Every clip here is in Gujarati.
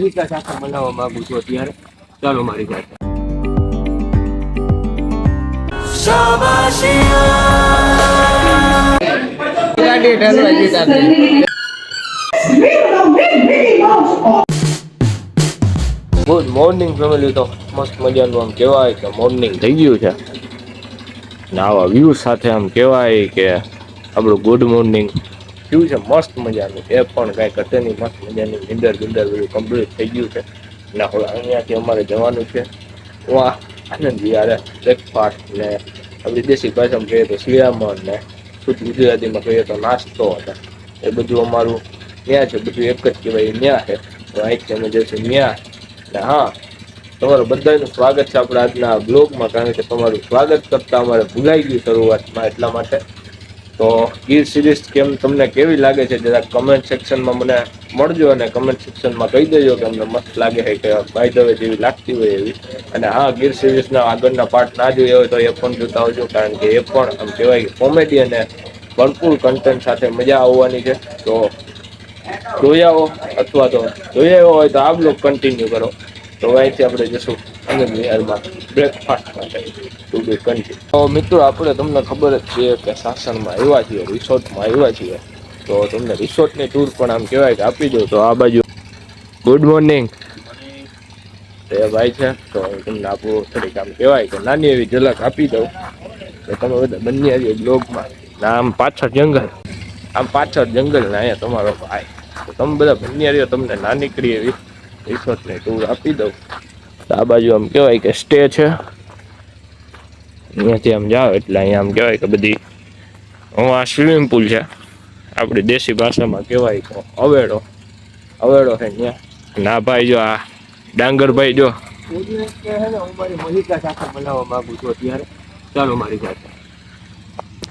મલિકા સાથે મનાવવા માંગુ છું અત્યારે ચાલો મારી સાથે. ગુડ મોર્નિંગ ફેમિલી, તો મસ્ત મજાનું આમ કહેવાય કે મોર્નિંગ થઈ ગયું છે ને આવા વ્યૂ સાથે આમ કહેવાય કે આપણું ગુડ મોર્નિંગ થયું છે, મસ્ત મજાનું. એ પણ કાંઈ ઘટે નહીં મસ્ત મજાની નિંદર બિંદર બધું કમ્પ્લીટ થઈ ગયું છે. ને હવે અહીંયાથી અમારે જવાનું છે. વાહ, આનંદ વિહારે બ્રેકફાસ્ટ ને આપણી દેશી ભાષામાં કહીએ તો શિયામણ ને શુદ્ધ ગુજરાતીમાં કહીએ તો નાસ્તો હતા. એ બધું અમારું ત્યાં છે, બધું એક જ કહેવાય, ન્યા છે. તો અહીંથી અમે જઈશું ત્યાં ને હા, તમારું બધાનું સ્વાગત છે આપણા આજના બ્લોગમાં કારણ કે તમારું સ્વાગત કરતાં અમારે ભૂલાઈ ગયું શરૂઆતમાં એટલા માટે. તો ગીર સિરીઝ કેમ તમને કેવી લાગે છે, જરા કમેન્ટ સેક્શનમાં મને મળજો અને કમેન્ટ સેક્શનમાં કહી દેજો કે અમને મસ્ત લાગે છે કે બાય ધ જેવી લાગતી હોય એવી. અને હા, ગીર સિરીઝના આગળના પાર્ટ ના જોયા હોય તો એ પણ જોતા હોજો કારણ કે એ પણ આમ કહેવાય કોમેડી અને ભરપૂર કન્ટેન્ટ સાથે મજા આવવાની છે. તો જોયા હો અથવા તો જોયા હોય તો આ બ્લોગ કન્ટિન્યુ કરો. તો અહીંથી આપણે જશું આનંદ બિહારમાં બ્રેકફાસ્ટ માટે ટુ બી કન્ટિન્યુ તો મિત્રો, આપણે તમને ખબર જ છે કે સાસણમાં આવ્યા છીએ, રિસોર્ટમાં આવ્યા છીએ. તો તમને રિસોર્ટની ટૂર પણ આમ કહેવાય કે આપી દઉં. તો આ બાજુ ગુડ મોર્નિંગ એ ભાઈ છે, તો તમને આપણું થોડીક આમ કહેવાય કે નાની એવી ઝલક આપી દઉં. તો તમે બધા બંને આવી બ્લોગમાં. આમ પાછળ જંગલ. આમ પાછળ જંગલ ને અહીંયા તમારો ભાઈ. તો તમે બધા બંને તમને નાનીકડી એવી રિસોર્ટની ટૂર આપી દઉં. આ બાજુ આમ કહેવાય કે સ્ટે છે. અહીંયાથી આમ જાઓ એટલે અહીંયા આમ કહેવાય કે બધી, હું આ સ્વિમિંગ પુલ છે. આપણી દેશી ભાષામાં કહેવાય કે અવેડો. અવેડો છે ત્યાં ના ભાઈ, જો આ ડાંગરભાઈ જો.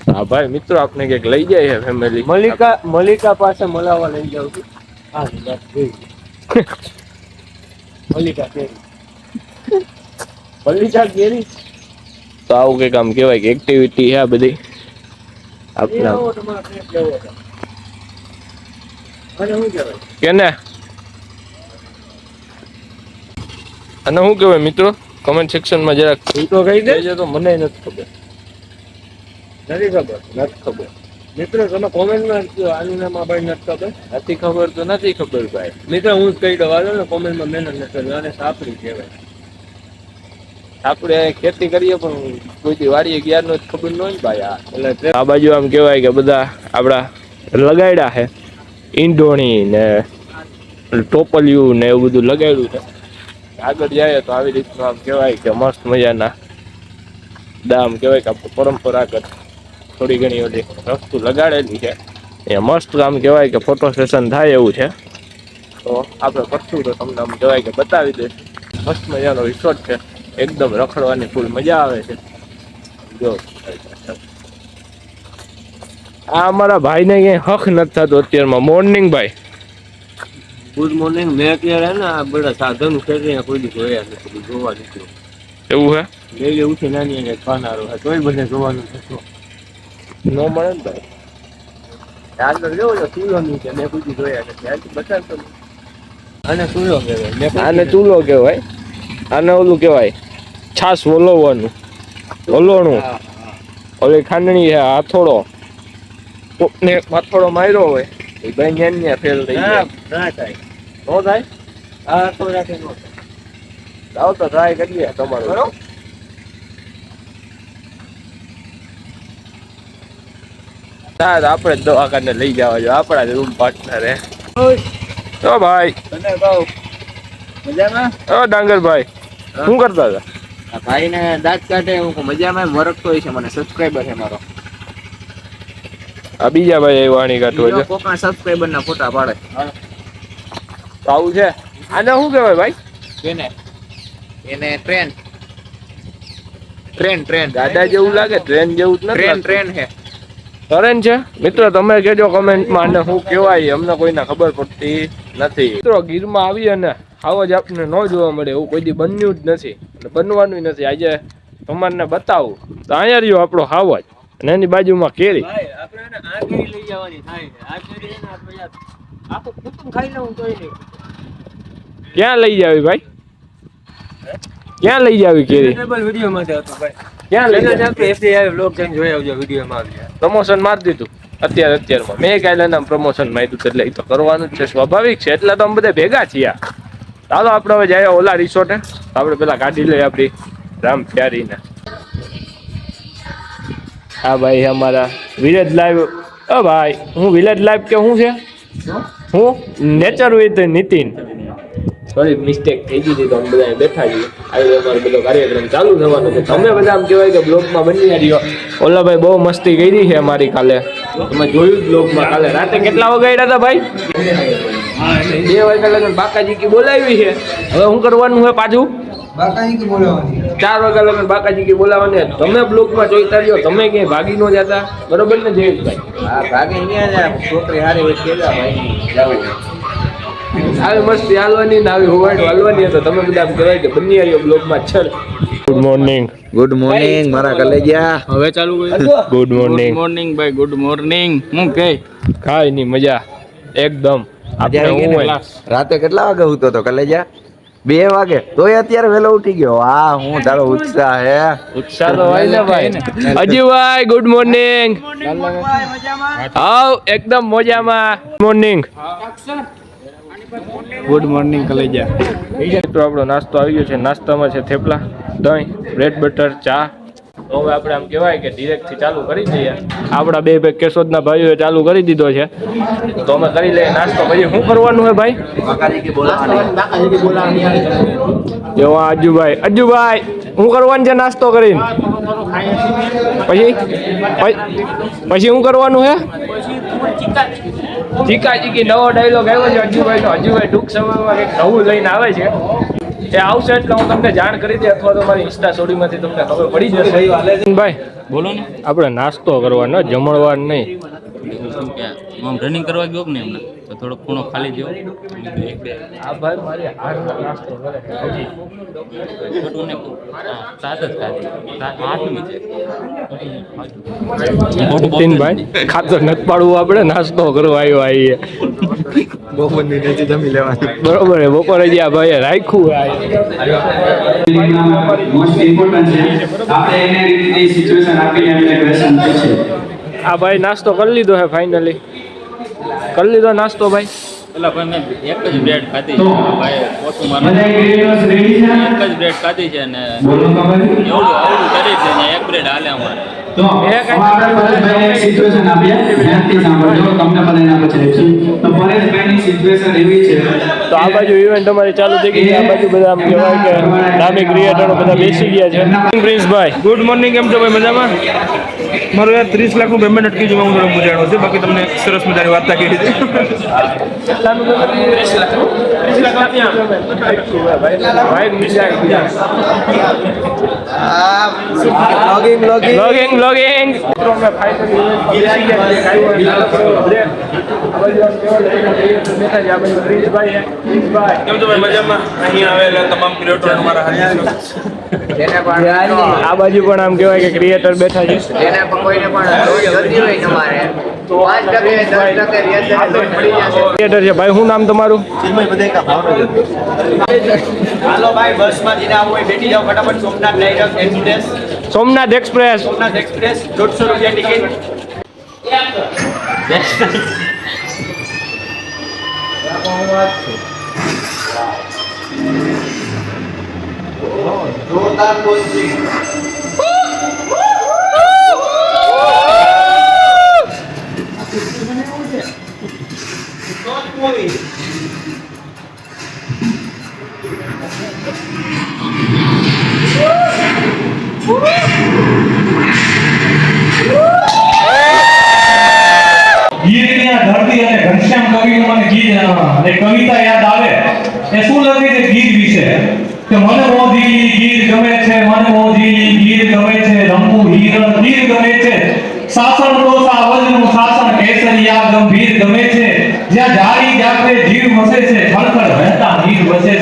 હું ભાઈ, મિત્રો આપણે કંઈક લઈ જાય ફેમિલી મલિકા મલિકા પાસે મલાવવા લઈ જાઉં છું. મલિકા ગેરી તો આવું કંઈક આમ કહેવાય કે એક્ટિવિટી છે આ બધી. આપણા કેને? અને શું કહેવાય મિત્રો? કમેન્ટ સેક્શનમાં જરાક તું તો કહી દેજો તો મને નથી ખબર. નથી ખબર. નથી ખબર. મિત્રો તમે કોમેન્ટમાં આનું નામ આ ભાઈ નથી ખબર? નથી ખબર તો નથી ખબર ભાઈ. મિત્રો હું જ કહી દઉં. ને કોમેન્ટમાં મહેનત નથી અને સાપરી સાપડી કહેવાય. આપણે ખેતી કરીએ પણ કોઈ વાડીએ ગયા નો ખબર ન હોય ભાઈ આ. એટલે આ બાજુ આમ કહેવાય કે બધા આપડા લગાડ્યા છે. ઈંડોણી ને ટોપલિયું ને એવું બધું લગાડ્યું છે. આગળ જાય તો આવી રીતનું આમ કહેવાય કે મસ્ત મજાના દામ કહેવાય કે આપણું પરંપરાગત થોડી ઘણી બધી વસ્તુ લગાડેલી છે. એ મસ્ત આમ કહેવાય કે ફોટો સેશન થાય એવું છે. તો આપણે કરશું તો તમને આમ કહેવાય કે બતાવી દઈશું. મસ્ત મજાનો રિસોર્ટ છે. એકદમ રખડવાની ફૂલ મજા આવે છે. જો. આ અમારા ભાઈને ક્યાંય હક નથી થતો અત્યારમાં. મોર્નિંગ ભાઈ. ગુડ મોર્નિંગ મેં અત્યારે ને આ બધા સાધન ખેતી કોઈ દી જોયા નથી. જોવા નથી એવું હે? ડેલી ઉઠી નાની અને ખાનારો હે. તોય બધે જોવાનું થતો ન મળે ને ભાઈ. આગળ જોવો તો સૂર્યની છે. મેં કોઈ જોયા નથી. આજથી બતાવતો. અને સૂર્ય કહેવાય. આને ચૂલો કહેવાય. આને ઓલું કહેવાય. છાસ વલોવાનું વલોણું. ઓલી ખાંડણી છે હાથોડો. કોકને હાથોડો માર્યો હોય એ ભાઈ ન્યા ન્યા ફેલ થઈ જાય. ના, ના થાય. નો થાય? હા તો રાખે નો. આવો તો ટ્રાય કરીએ તમારું. બરોબર. ના આપણે જ દવાખાને લઈ જવા જો. આપણા જ રૂમ પાર્ટનર હે. તો ભાઈ. તને ડાંગર મજામાં? ઓ ડાંગરભાઈ. શું કરતા હતા? આ ભાઈને દાંત કાઢે હું મજામાં વરખતો હોય છે મને સબસ્ક્રાઇબર છે મારો. આ બીજા ભાઈ આવ્યા આણી કાઢવા છે. કોકના સબસ્ક્રાઇબર ના ફોટા પાડે. આવું છે. આને શું કહેવાય ભાઈ? કેને એને ટ્રેન ટ્રેન ટ્રેન ગાડા જેવું લાગે ટ્રેન જેવું જ નથી ટ્રેન ટ્રેન છે. ટ્રેન છે? મિત્રો તમે કહેજો કમેન્ટમાં અને શું કહેવાય અમને કોઈને ખબર પડતી નથી. મિત્રો ગીરમાં આવી અને આવો જ આપણને ન જોવા મળે એવું કોઈ દી બન્યું જ નથી. અને બનવાનું નથી. આજે તમારને બતાવું. તો અહીંયા રહ્યો આપણો હાવજ અને એની બાજુમાં કેરી. ક્યાં લઈ જાવી ભાઈ? ક્યાં લઈ જાવી કેરી? ક્યાં લઈ પ્રમોશન મારી દીધું. અત્યારે અત્યારમાં. મેં કાલે પ્રમોશન માર્યું એટલે એ તો કરવાનું જ છે. સ્વાભાવિક છે. એટલે તો અમે બધા ભેગા છીએ ચાલો આપણે હવે જાય ઓલા રિસોર્ટે. આપણે પેલા ગાડી લઈએ આપણી રામ પ્યારીને. હા ભાઈ અમારા વિલેજ લાઈવ. ઓ ભાઈ હું વિલેજ લાઈવ કે શું છે? હું? Nature with Nitin. Sorry mistake થઈ ગઈ હતી તો અમે બધા બેઠા છીએ. આજે અમારો બધો કાર્યક્રમ ચાલુ થવાનો છે. તમે બધા આમ કહેવાય કે બ્લોગમાં બની રહ્યો. ઓલા ભાઈ બહુ મસ્તી કરી છે અમારી કાલે. તમે જોયું બ્લોગમાં કાલે રાતે કેટલા વગાડ્યા હતા ભાઈ? બે વાગ્યા લગન બાકાજી કી બોલાવી છે. હવે શું કરવાનું છે પાછું? ચાર વાગ્યા લગન બાકાજી કી બોલાવવાની. છે. તમે બ્લોકમાં જોઈતા રહ્યો તમે ક્યાંય ભાગી ન જતા. બરોબર ને જયેશભાઈ? હા ભાગી અહીંયા છોકરી હારી કેલા ભાઈ આવી મસ્તી હાલવાની ને આવી હોવાટ હાલવાની હતો તમે બધા કહેવાય કે બની આવ્યો બ્લોકમાં ચલ ગુડ મોર્નિંગ ગુડ મોર્નિંગ મારા કલેજિયા હવે ચાલુ ગુડ મોર્નિંગ મોર્નિંગ ભાઈ ગુડ મોર્નિંગ હું કે? કાઈ ની મજા. એકદમ. હું રાતે કેટલા વાગે ઉતો તો કલેજા બે વાગે. તોય અત્યારે વેલો ઉઠી ગયો. આ હું તારો ઉત્સાહ હે. ઉત્સાહ તો હોય ને ભાઈ. અજીભાઈ ગુડ મોર્નિંગ આવ એકદમ મોજામાં. મોર્નિંગ ગુડ મોર્નિંગ કલેજા. તો આપણો નાસ્તો આવી ગયો છે. નાસ્તામાં છે થેપલા દહીં બ્રેડ બટર ચા. તો હવે આપણે આમ કહેવાય કે ડિરેક્ટથી ચાલુ કરી દઈએ. આપણા બે ભાઈ કેશોદના ભાઈઓએ ચાલુ કરી દીધો છે. તો અમે કરી લઈએ નાસ્તો. પછી શું કરવાનું છે ભાઈ? જો અજુભાઈ અજુભાઈ, શું કરવાનું છે નાસ્તો કરીને? પછી? પછી- પછી શું કરવાનું હે? ચીકા ચીકી નવો ડાયલોગ આવ્યો છે અજુભાઈ નો અજુભાઈ ટૂંક સમયમાં કંઈક નવું લઈને આવે છે. એ આવશે એટલે હું તમને જાણ કરી દે અથવા તો મારી ઇન્સ્ટા સ્ટોરીમાંથી તમને ખબર પડી જશે. ભાઈ બોલો ને. આપણે નાસ્તો કરવાનો જમણવાર નહીં. શું કે આમ રનિંગ કરવા ગયો ને એમને તો થોડો ખૂણો ખાલી જેવો એક આ ભાઈ મારી હારનો નાસ્તો કરે હજી. છોટું ને સાત જ ખાધી આઠમી છે. નીતિનભાઈ ખાતર નથી પાડવું આપણે નાસ્તો કરવા આવ્યો આવીએ બપોરની નથી જમી લેવાની. બરોબર બપોરે જે આ ભાઈએ રાખ્યું આ મોસ્ટ ઇમ્પોર્ટન્ટ છે આપણે એને સિચ્યુએશન આપીને એમને ક્વેશ્ચન પૂછે આ ભાઈ નાસ્તો કરી લીધો છે ફાઇનલી કરી લીધો નાસ્તો ભાઈ. પેલા ભાઈ એક જ બ્રેડ ખાધી છે. ભાઈ પોતું મારે એક જ બ્રેડ ખાધી છે ને બોલો એવડું આવડું કરી છે ને એક બ્રેડ હાલે અમારે. તો આપણે પરેશભાઈને સિચ્યુએશન આપીએ. ધ્યાનથી સાંભળજો. તમને બધાને આપણે પૂછીશું તો પરેશભાઈની સિચ્યુએશન એવી છે. તો આ બાજુ ઇવેન્ટ અમારી ચાલુ થઈ ગઈ આ બાજુ બધા આમ કહેવાય કે નામી ક્રિએટરો બધા બેસી ગયા છે. પ્રિન્સભાઈ ગુડ મોર્નિંગ કેમ છો ભાઈ? મજામાં? મારું યાર ત્રીસ લાખનું પેમેન્ટ અટકી જવા હું તમને મૂંઝાણો છે. બાકી તમને સરસ મજાની વાર્તા કરી હતી ત્રીસ લોગિંગ લોગિંગ લોગિંગ કેમ છો ભાઈ મજામાં અહીં આવેલા તમામ ક્રિએટરો મારા હાથ આ બાજુ પણ આમ કહેવાય કે ક્રિએટર બેઠા છે. જેને પણ કોઈને પણ તમારે છે. ભાઈ શું નામ તમારું? હાલો ભાઈ બસમાં જેને આવવું હોય બેઠી જાઓ ફટાફટ Somnath express Somnath express Somnath express દોઢસો રૂપિયા ટિકિટ ગીરની અને કવિતા યાદ આવે, એ શું લખી છે? ગીત વિશે. કે મને મોધી ગીર ગમે છે, મને મોધી ગીર ગમે છે રમવું હિરણ, ગીર ગમે છે. શાસન તો સાવજનું શાસન કેસરિયા ગંભીર ગમે છે. જ્યાં જાળી જાતે જીવ વસે છે, ખળખળ વહેતા નીર વસે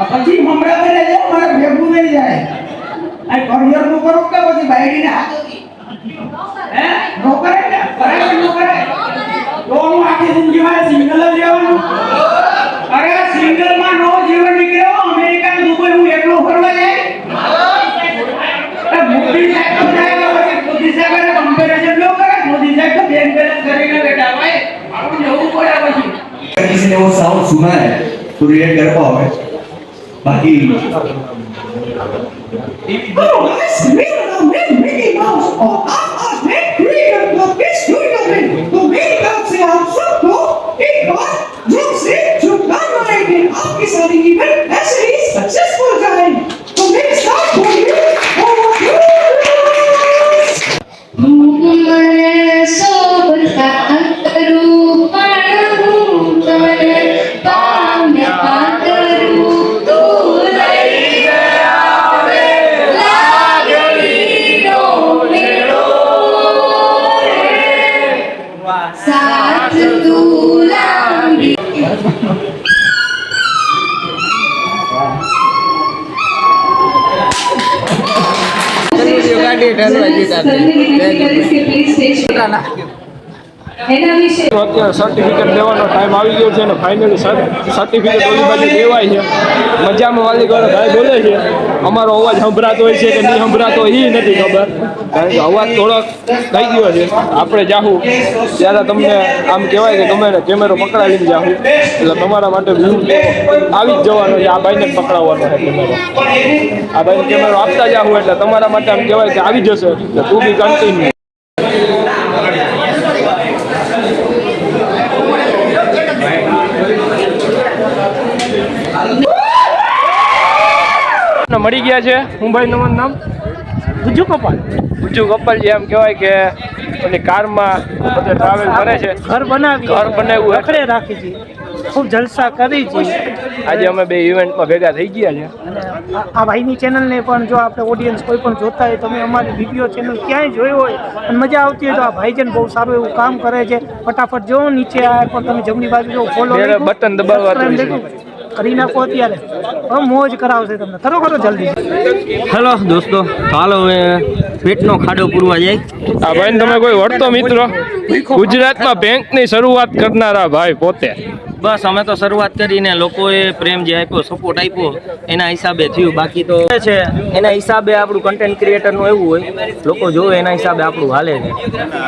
પછી મમરા में रह जाओ मारे भेगू नहीं जाए આ કરિયર નું કરો કે પછી બાયડી ને હાથ હે નો કરે ને કરે કે નો કરે તો હું આખી જિંદગી માં સિંગલ જ રહેવાનું અરે સિંગલ માં નો જીવન નીકળ્યો અમેરિકા ને દુબઈ હું એકલો ફરવા જાય અરે મોદી સાહેબ તો જાય પછી મોદી સાહેબ કમ્પેરિઝન નો કરે મોદી સાહેબ તો બેંક બેલેન્સ કરીને બેઠા ભાઈ આપણું જવું પડે પછી किसी ने वो साउंड सुना है तो रिएक्ट कर पाओगे barril. Oh, that's minimal, Mickey Mouse, or us, Nick Krieger, the bitch, you know me, the main bounce out, so cool, it got, drops it, took my mind, and obviously even, as it is, success. એના વિશે તો અત્યારે સર્ટિફિકેટ લેવાનો ટાઈમ આવી ગયો છે અને ફાઇનલી સર્ટિફિકેટ ઓલી બાજુ દેવાય છે. મજામાં વાલી વાળા ભાઈ બોલે છે. અમારો અવાજ સંભળાતો હોય છે કે નહીં સંભળાતો એ નથી ખબર. કારણ કે અવાજ થોડોક થઈ ગયો છે. આપણે જાહું. ત્યારે તમને આમ કહેવાય કે ગમે કેમેરો પકડાવીને જાહું. એટલે તમારા માટે વ્યૂ આવી જ જવાનો છે. આ ભાઈને જ પકડાવવાનો છે કેમેરો આ ભાઈને કેમેરો આપતા જાહું એટલે તમારા માટે આમ કહેવાય કે આવી જશે. એટલે તું બી કન્ટિન્યુ મળી ગયા છે. મુંબઈ તમારું નામ? ગુજ્જુ કપાલ ગુજુ કપાલ જે એમ કહેવાય કે પછી કારમાં બધે ટ્રાવેલ કરે છે. ઘર બનાવી ઘર બનાવ્યું એકડે રાખી છે. ખૂબ જલસા કરી છે. આજે અમે બે ઇવેન્ટમાં ભેગા થઈ ગયા છે. આ- આ ભાઈની ચેનલને પણ જો આપણે ઓડિયન્સ કોઈ પણ જોતા હોય તમે અમારી વીડિયો ચેનલ ક્યાંય જોઈ હોય અને મજા આવતી હોય તો આ ભાઈજન બહુ સારું એવું કામ કરે છે. ફટાફટ જો નીચે આ પણ તમે જમણી બાજુ જો ફોલો બટન દબાવવા. કરી નાખો અત્યારે. હવે મોજ કરાવશે તમને. ખરો ખરો જલ્દી. હેલો દોસ્તો. હાલો હવે પેટનો ખાડો પૂરવા જાય. આ ભાઈ તમે કોઈ વળતો મિત્રો? ગુજરાતમાં બેંકની શરૂઆત કરનારા ભાઈ પોતે. બસ અમે તો શરૂઆત કરીને લોકોએ પ્રેમ જે આપ્યો સપોર્ટ આપ્યો એના હિસાબે થયું. બાકી તો છે એના હિસાબે આપણું કન્ટેન્ટ ક્રિએટરનું એવું હોય લોકો જોવે એના હિસાબે આપણું હાલે છે.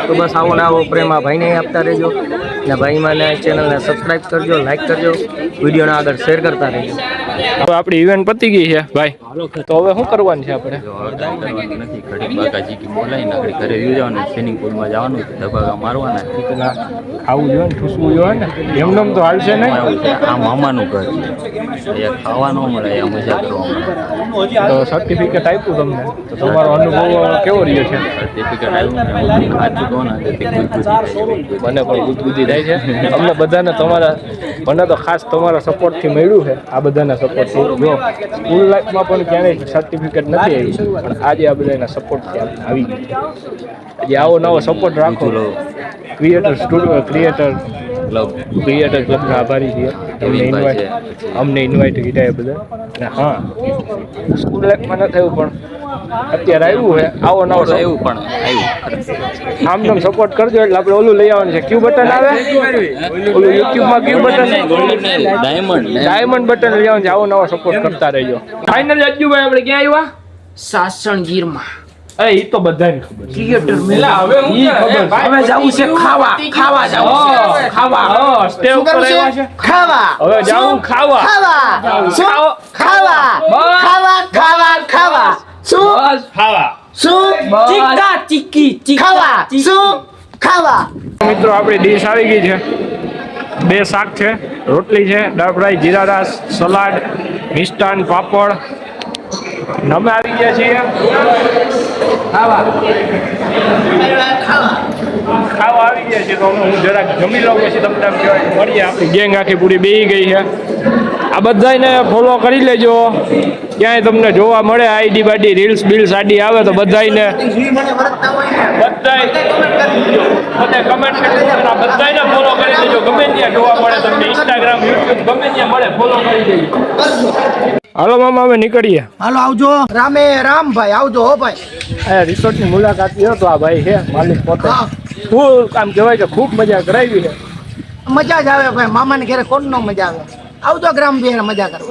તો બસ આવો ને આવો પ્રેમ આ ભાઈને આપતા રહેજો. ને ભાઈ મને ચેનલને સબસ્ક્રાઈબ કરજો લાઈક કરજો વિડીયોને આગળ શેર કરતા રહેજો. હવે આપણી ઇવેન્ટ પતી ગઈ છે. ભાઈ તો હવે શું કરવાનું છે આપણે? નથી ઘડી બાકાજી કે બોલાવી નાખડી ઘરે જવાનું સ્વિમિંગ પુલમાં જવાનું ધબાકા મારવાના પેલા ખાવું જોઈએ ને ઠૂસવું જોઈએ ને એમનેમ તો હાલશે નહીં આ મામાનું ઘર છે અહીંયા ખાવા ન મળે અહીંયા મજા કરવા તો સર્ટિફિકેટ આપ્યું તમને. તો તમારો અનુભવ કેવો રહ્યો છે? સર્ટિફિકેટ આવ્યું ને ને મને પણ ગુદગુદી થાય છે. અમને બધાને તમારા મને તો ખાસ તમારા સપોર્ટથી મળ્યું છે આ બધાના સપોર્ટથી જો સ્કૂલ લાઈફમાં પણ ક્યારેય સર્ટિફિકેટ નથી આવ્યું પણ આજે આ બધાના સપોર્ટથી આવી ગયું આજે આવો નવો સપોર્ટ રાખો. Creator studio creator club creator ક્લબના આભારી છીએ. અમને ઇન્વાઇટ અમને ઇન્વાઇટ કર્યા બધા. અને હા સ્કૂલ લાઈફમાં ન થયું પણ અત્યારે આવ્યું છે આવો નવો એવું પણ આવ્યું આમ તમે સપોર્ટ કરજો એટલે આપણે ઓલું લઈ આવવાનું છે. ક્યુ બટન આવે? ઓલું યુટ્યુબમાં ક્યુ બટન ડાયમંડ ડાયમંડ બટન લઈ આવવાનું છે. આવો નવો સપોર્ટ કરતા રહેજો. ફાઇનલ અજ્જુભાઈ આપણે ક્યાં આવ્યા? સાસણ ગીરમાં. અરે એ તો બધાને ખબર છે. થિયેટર હવે હું હવે જવું છે. ખાવા. ખાવા જવું ખાવા. હો સ્ટે ઉપર આવ્યા છે? ખાવા. હવે જાવું ખાવા. ખાવા. ખાવા. ખાવા. ખાવા ખાવા ખાવા. શું? બસ. ખાવા. શું? ચીકા ચીકી ખાવા. શું? ખાવા. મિત્રો આપણી ડીશ આવી ગઈ છે. બે શાક છે રોટલી છે દાળ ફ્રાય જીરા રાસ સલાડ મિષ્ટાન પાપડ. અમે આવી ગયા છીએ. ખાવા. ખાવા આવી ગયા છીએ તો અમે. હું જરાક જમી લઉં પછી તમને એમ કહેવાય. મળીએ આપણી. ગેંગ આખી પૂરી બેહી ગઈ છે. આ બધાને ફોલો કરી લેજો. ક્યાંય તમને જોવા મળે આઈડી બાડી રીલ્સ બિલ્સ આડી આવે તો બધાને બધાય કમેન્ટ બધાને ફોલો કરી લેજો ગમે ત્યાં જોવા મળે તમને ઇન્સ્ટાગ્રામ યુટ્યુબ ગમે ત્યાં મળે ફોલો કરી દેજો. હાલો મામા અમે નીકળીએ. હાલો આવજો. રામે રામ ભાઈ આવજો હો ભાઈ. આ રિસોર્ટની મુલાકાત લ્યો તો આ ભાઈ છે માલિક પોતે. ખૂબ આમ કહેવાય કે ખૂબ મજા કરાવી છે. મજા જ આવે ભાઈ મામાને ઘરે કોણ નો મજા આવે? આવજો ગ્રામ બે મજા કરો.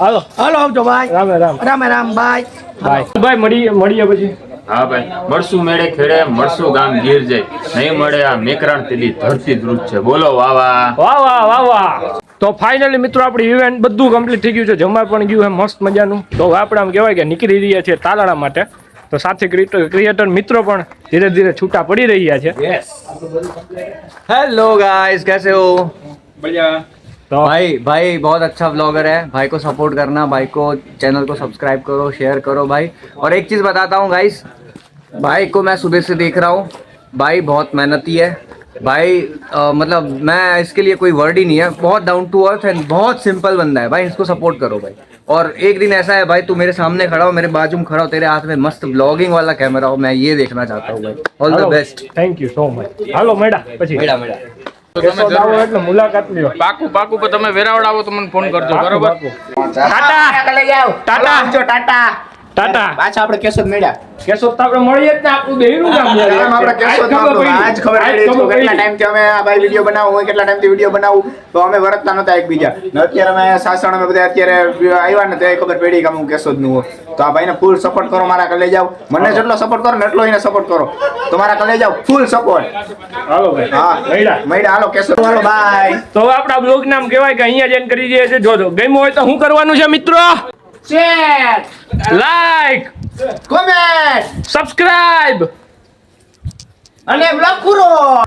હાલો. હાલો આવજો ભાઈ. રામે રામ. રામે રામ ભાઈ. બાય. ભાઈ મળીએ મળીએ પછી. હા ભાઈ. મળશું મેળે ખેડે મળશું ગામ ગીર જાય. નહીં મળે આ મેકરાણ તેલી ધરતી ધ્રુજ છે. બોલો વાવા વાવા વાહ તો ફાઇનલી મિત્રો આપણી ઇવેન્ટ બધું કમ્પ્લીટ થઈ ગયું છે. જમા પણ ગયું હે મસ્ત મજાનું. તો આપડે આપણે આમ કહેવાય કે નીકળી રહ્યા છીએ તાલાળા માટે. તો સાથે ક્રિએટર મિત્રો પણ ધીરે ધીરે છૂટા પડી રહ્યા છે हेलो गाइस कैसे हो તો भाई भाई बहुत अच्छा ब्लॉगर है भाई को सपोर्ट करना भाई को चैनल को सब्सक्राइब करो शेयर करो भाई और एक चीज़ बताता हूँ गाइस भाई को मैं सुबह से देख रहा हूँ भाई बहुत मेहनती है भाई अ, मतलब मैं इसके लिए कोई वर्ड ही नहीं है बहुत डाउन टू अर्थ एंड बहुत सिंपल बंदा है भाई इसको सपोर्ट करो भाई और एक दिन ऐसा है भाई तू मेरे सामने खड़ा हो मेरे बाजू में खड़ा हो तेरे हाथ में मस्त ब्लॉगिंग वाला कैमरा हो मैं ये देखना चाहता हूँ भाई all the best thank you so much હાલો મેડા પછી मेरा मेरा કેશોદ આવો એટલે મુલાકાત લ્યો પાકું પાકું પણ તમે વેરાવળ આવો તો મને ફોન કરજો બરોબર ટાટા ટાટા ટાટા ટાટા. પાછા આપણે કેશોદ મળ્યા. કેશોદ તો આપણે મળીએ જ ને આપણું ગામ યાર. આમ આપણે કેશોદ આજ ખબર આજ ખબર પડી. કેટલા ટાઈમથી અમે આ ભાઈ વીડિયો બનાવું હોય કેટલા ટાઈમથી વીડિયો બનાવું. તો અમે વરતતા નતા એકબીજા. ને અત્યારે અમે સાસણ અમે બધા અત્યારે આવ્યા ને ત્યારે ખબર પડી કે હું કેશોદનું હોય તો આ ભાઈને ફૂલ સપોર્ટ કરો મારા કલે જાવ મને જેટલો સપોર્ટ કરો ને એટલો એને સપોર્ટ કરો. તો મારા કલે જાવ ફૂલ સપોર્ટ હાલો ભાઈ. હા. મૈડા મળ્યા હાલો કેશોદ. હાલો બાય તો આપણા બ્લોગ નામ કહેવાય કે અહીંયા જઈને કરી દઈએ છે જોજો ગમ્યું હોય તો હું કરવાનું છે મિત્રો? શેર લાઈક કોમેન્ટ સબસ્ક્રાઇબ અને પૂરો.